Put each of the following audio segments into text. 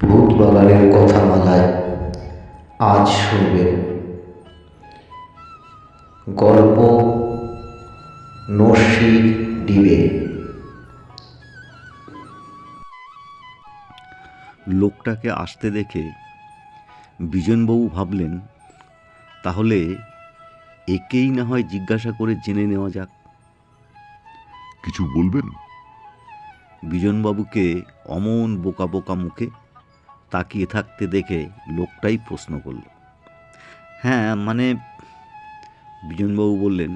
ভূত বাগানের কথামালায় আজ শুনবেন গল্প নস্যি ডিবে। লোকটাকে আসতে দেখে বিজনবাবু ভাবলেন তাহলে একেই না হয় জিজ্ঞাসা করে জেনে নেওয়া যাক। কিছু বলবেন? বিজনবাবুকে অমন বোকা বোকা মুখে তাকিয়ে থাকতে দেখে লোকটাই প্রশ্ন করল হ্যাঁ মানে বিজনবাবু বললেন,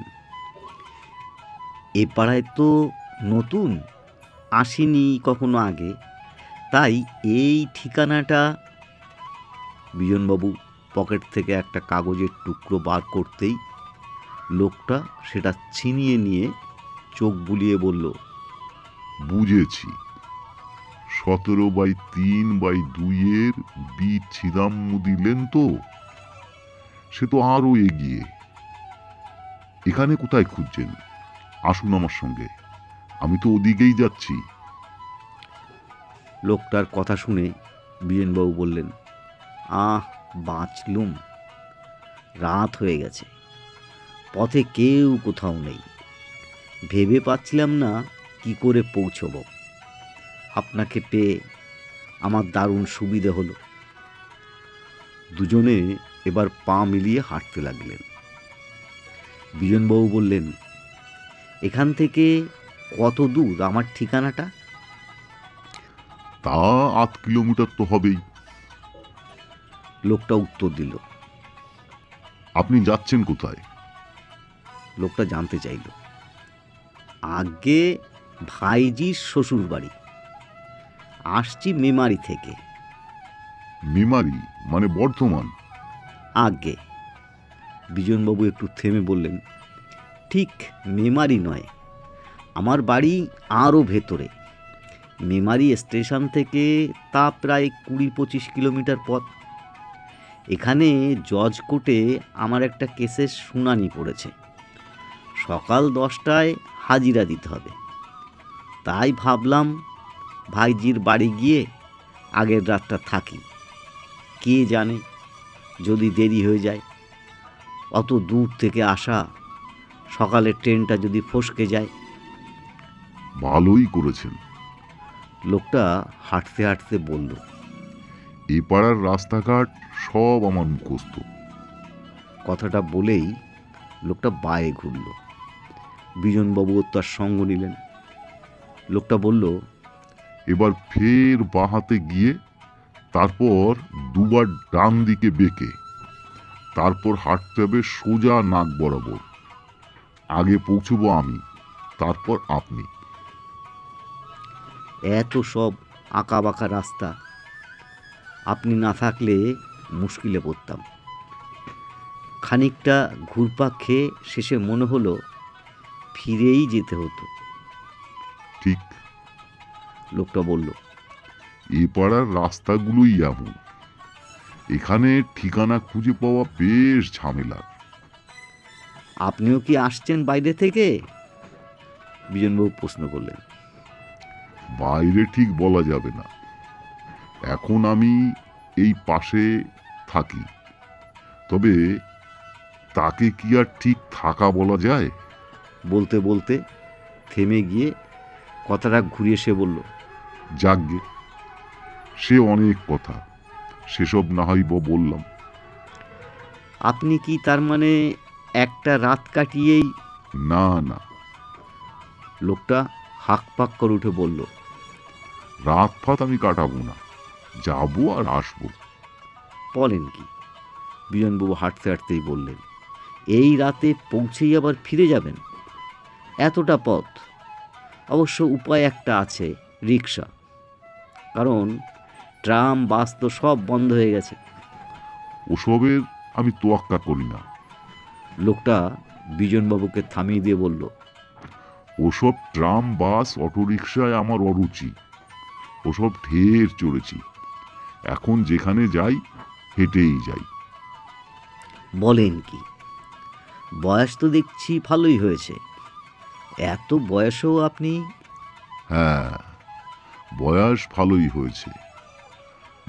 এ পাড়ায় তো নতুন আসেনি কখনো আগে, তাই এই ঠিকানাটা বিজনবাবু পকেট থেকে একটা কাগজের টুকরো বার করতেই লোকটা সেটা ছিনিয়ে নিয়ে চোখ বুলিয়ে বলল, বুঝেছি। সতেরো বাই তিন বাই দুইয়ের বীজ ছিদাম্মু দিলেন তো। সে তো আরও এগিয়ে। এখানে কোথায় খুঁজছেন? আসুন আমার সঙ্গে। আমি তো ওদিকেই যাচ্ছি। লোকটার কথা শুনে বীরেনবাবু বললেন, আহ, বাঁচলুম। রাত হয়ে গেছে। পথে কেউ কোথাও নেই। ভেবে পাচ্ছিলাম না কি করে পৌঁছব। আপনাকে পেয়ে আমার দারুণ সুবিধে হলো। দুজনে এবার পা মিলিয়ে হাঁটতে লাগলেন। বিজনবাবু বললেন এখান থেকে কত দূর আমার ঠিকানাটা? তা আধ কিলোমিটার তো হবেই। লোকটা উত্তর দিল আপনি যাচ্ছেন কোথায়? লোকটা জানতে চাইল আগে ভাইজির শ্বশুর বাড়ি আসছি মেমারি থেকে। মেমারি মানে বর্ধমান। আগে। বিজনবাবু একটু থেমে বললেন ঠিক মেমারি নয় আমার বাড়ি আরও ভেতরে। মেমারি স্টেশন থেকে তা প্রায় কুড়ি পঁচিশ কিলোমিটার পথ। এখানে জজ কোর্টে আমার একটা কেসের শুনানি পড়েছে। সকাল দশটায় হাজিরা দিতে হবে। তাই ভাবলাম ভাইজির বাড়ি গিয়ে আগের রাতটা থাকি। কে জানে যদি দেরি হয়ে যায় অত দূর থেকে আসা সকালের ট্রেনটা যদি ফসকে যায়। ভালোই করেছেন। লোকটা হাঁটতে হাঁটতে বলল এ পাড়ার রাস্তাঘাট সব আমার মুখস্থ। কথাটা বলেই লোকটা বায়ে ঘুরল। বিজনবাবুও তার সঙ্গ নিলেন। লোকটা বলল এবার ফের বাহাতে গিয়ে তারপর দুবার ডান দিকে বেঁকে। তারপর হাঁটতে হবে সোজা নাক বরাবর। আগে পৌঁছবো আমি তারপর আপনি। এত সব আঁকা বাঁকা রাস্তা। আপনি না থাকলে মুশকিলে পড়তাম। খানিকটা ঘুরপাক খেয়ে শেষে মনে হলো ফিরেই যেতে হতো। ঠিক লোকটা বলল এ পাড়ার রাস্তাগুলোই এমন। এখানে ঠিকানা খুঁজে পাওয়া বেশ ঝামেলার আপনিও কি আসছেন বাইরে থেকে? বিজনবাবু প্রশ্ন করলেন বাইরে ঠিক বলা যাবে না। এখন আমি এই পাশে থাকি। তবে তাকে কি আর ঠিক থাকা বলা যায়? বলতে বলতে থেমে গিয়ে কথাটা ঘুরিয়ে সে বলল যাকগে সে অনেক কথা সেসব না হয় বা বললাম। আপনি কি তার মানে একটা রাত কাটিয়েই না না। লোকটা হাক পাক করে উঠে বলল রাত ফাত আমি কাটাবো না যাব আর আসব। বলেন কি? বিজনবাবু হাঁটতে হাঁটতেই বললেন এই রাতে পৌঁছেই আবার ফিরে যাবেন? এতটা পথ। অবশ্য উপায় একটা আছে রিক্সা কারণ ট্রাম বাস তো সব বন্ধ হয়ে গেছে। ওসবের আমি তোয়াক্কা করি না। লোকটা বিজনবাবুকে থামিয়ে দিয়ে বলল ওসব ট্রাম বাস অটোরিকশায় আমার অরুচি। ওসব ঢের চড়েছি। এখন যেখানে যাই হেঁটেই যাই। বলেন কি? বয়স তো দেখছি ভালোই হয়েছে। এত বয়সেও আপনি হ্যাঁ। বয়স ভালোই হয়েছে।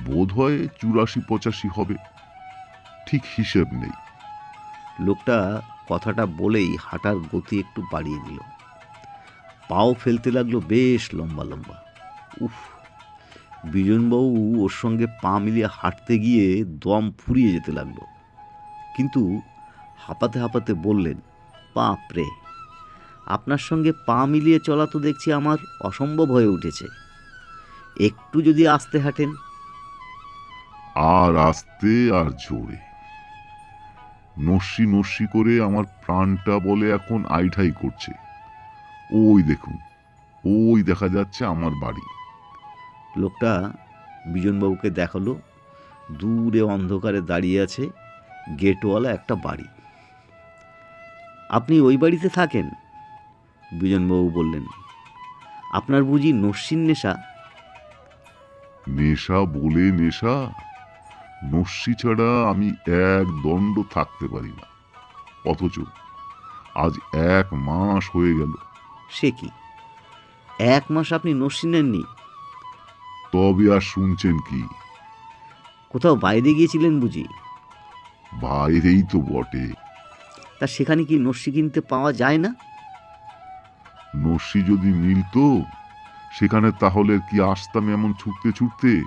বোধ হয় চুরাশি পঁচাশি হবে। ঠিক হিসেব নেই। লোকটা কথাটা বলেই হাঁটার গতি একটু বাড়িয়ে দিল। পাও ফেলতে লাগল বেশ লম্বা লম্বা। উফ, বিজনবাবু ওর সঙ্গে পা মিলিয়ে হাঁটতে গিয়ে দম ফুরিয়ে যেতে লাগল। কিন্তু হাঁপাতে হাঁপাতে বললেন, বাপরে, আপনার সঙ্গে পা মিলিয়ে চলা তো দেখছি আমার অসম্ভব হয়ে উঠেছে। একটু যদি আস্তে হাঁটেন। আর আস্তে আর জোরে। নস্যি নস্যি করে আমার প্রাণটা বলে এখন আইঠাই করছে। ওই দেখুন ওই দেখা যাচ্ছে আমার বাড়ি। লোকটা বিজনবাবুকে দেখাল দূরে অন্ধকারে দাঁড়িয়ে আছে গেটওয়ালা একটা বাড়ি। আপনি ওই বাড়িতে থাকেন? বিজনবাবু বললেন আপনার বুঝি নস্যিন নেশা? নেশা বলে নেশা নস্যি ছাড়া আমি এক দণ্ড থাকতে পারি না। অথচ আজ এক মাস হয়ে গেল। সে কি? এক মাস আপনি নস্যি নেননি? তবে আর শুনছেন কি? কোথাও বাইরে গিয়েছিলেন বুঝি? বাইরেই তো বটে। তা সেখানে কি নস্যি কিনতে পাওয়া যায় না? নস্যি যদি মিলতো সেখানে তাহলে কি আসতাম এমন ছুটতে ছুটতে?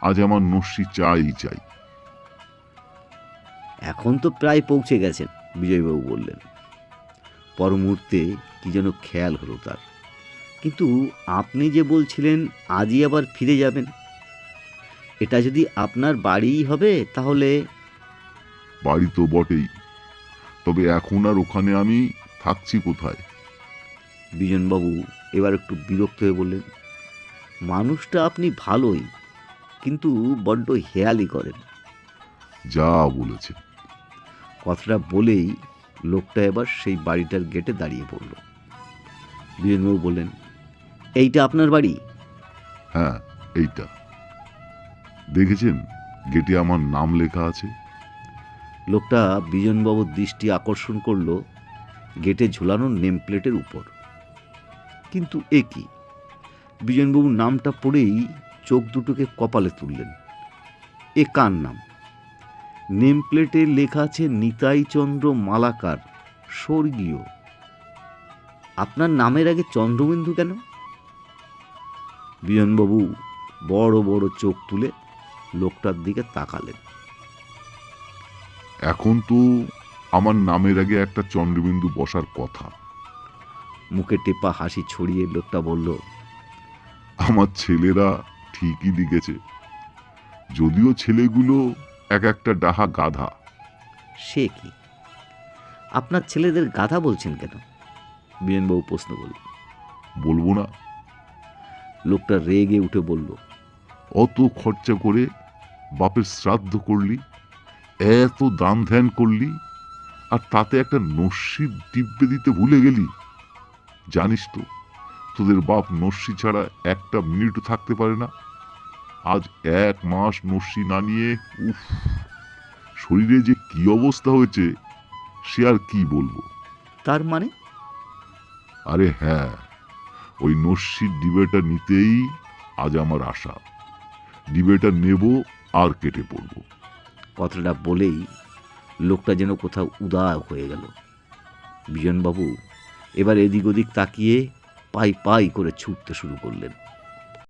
আজ আমার নস্যি চাই চাই। এখন তো প্রায় পৌঁছে গেছেন বিজয়বাবু বললেন। পর মুহূর্তে কি যেন খেয়াল হলো তার। কিন্তু আপনি যে বলছিলেন আজই আবার ফিরে যাবেন। এটা যদি আপনার বাড়িই হবে তাহলে বাড়ি তো বটেই। তবে এখন আর ওখানে আমি থাকছি কোথায়? বিজনবাবু এবার একটু বিরক্ত হয়ে বললেন মানুষটা আপনি ভালোই কিন্তু বড্ড হেয়ালি করেন। যা বলেছে কথাটা বলেই লোকটা এবার সেই বাড়িটার গেটে দাঁড়িয়ে পড়ল। বিজনবাবু বললেন এইটা আপনার বাড়ি? হ্যাঁ এইটা। দেখেছেন গেটে আমার নাম লেখা আছে? লোকটা বিজনবাবুর দৃষ্টি আকর্ষণ করল গেটে ঝোলানো নেম প্লেটের উপর। কিন্তু এ কি? বিজনবাবুর নামটা পড়েই চোখ দুটোকে কপালে তুললেন। এ কার নাম? নেম প্লেটে লেখা আছে নিতাই চন্দ্র মালাকার, স্বর্গীয়। আপনার নামের আগে চন্দ্রবিন্দু কেন? বিজনবাবু বড় বড় চোখ তুলে লোকটার দিকে তাকালেন। এখন তো আমার নামের আগে একটা চন্দ্রবিন্দু বসার কথা। মুখে টেপা হাসি ছড়িয়ে লোকটা বলল আমার ছেলেরা ঠিকই লিখেছে। যদিও ছেলেগুলো এক একটা ডাহা গাধা। সে কি? আপনার ছেলেদের গাধা বলছেন কেন? বিরেনবাবু প্রশ্ন করল বলব না। লোকটা রেগে উঠে বলল অত খরচা করে বাপের শ্রাদ্ধ করলি এত দান ধ্যান করলি আর তাতে একটা নস্যি দিব্যে দিতে ভুলে গেলি জানিস তো তোদের বাপ নস্যি ছাড়া একটা মিনিটও থাকতে পারে না। আজ এক মাস নস্যি না নিয়ে উফ শরীরে যে কি অবস্থা হয়েছে সে আর কি বলব? তার মানে? আরে হ্যাঁ ওই নস্যির ডিবেটা নিতেই আজ আমার আশা। ডিবেটা নেব আর কেটে পড়ব। কথাটা বলেই লোকটা যেন কোথাও উদার হয়ে গেল। বিজনবাবু এবার এদিক ওদিক তাকিয়ে পাই পাই করে ছুটতে শুরু করলেন।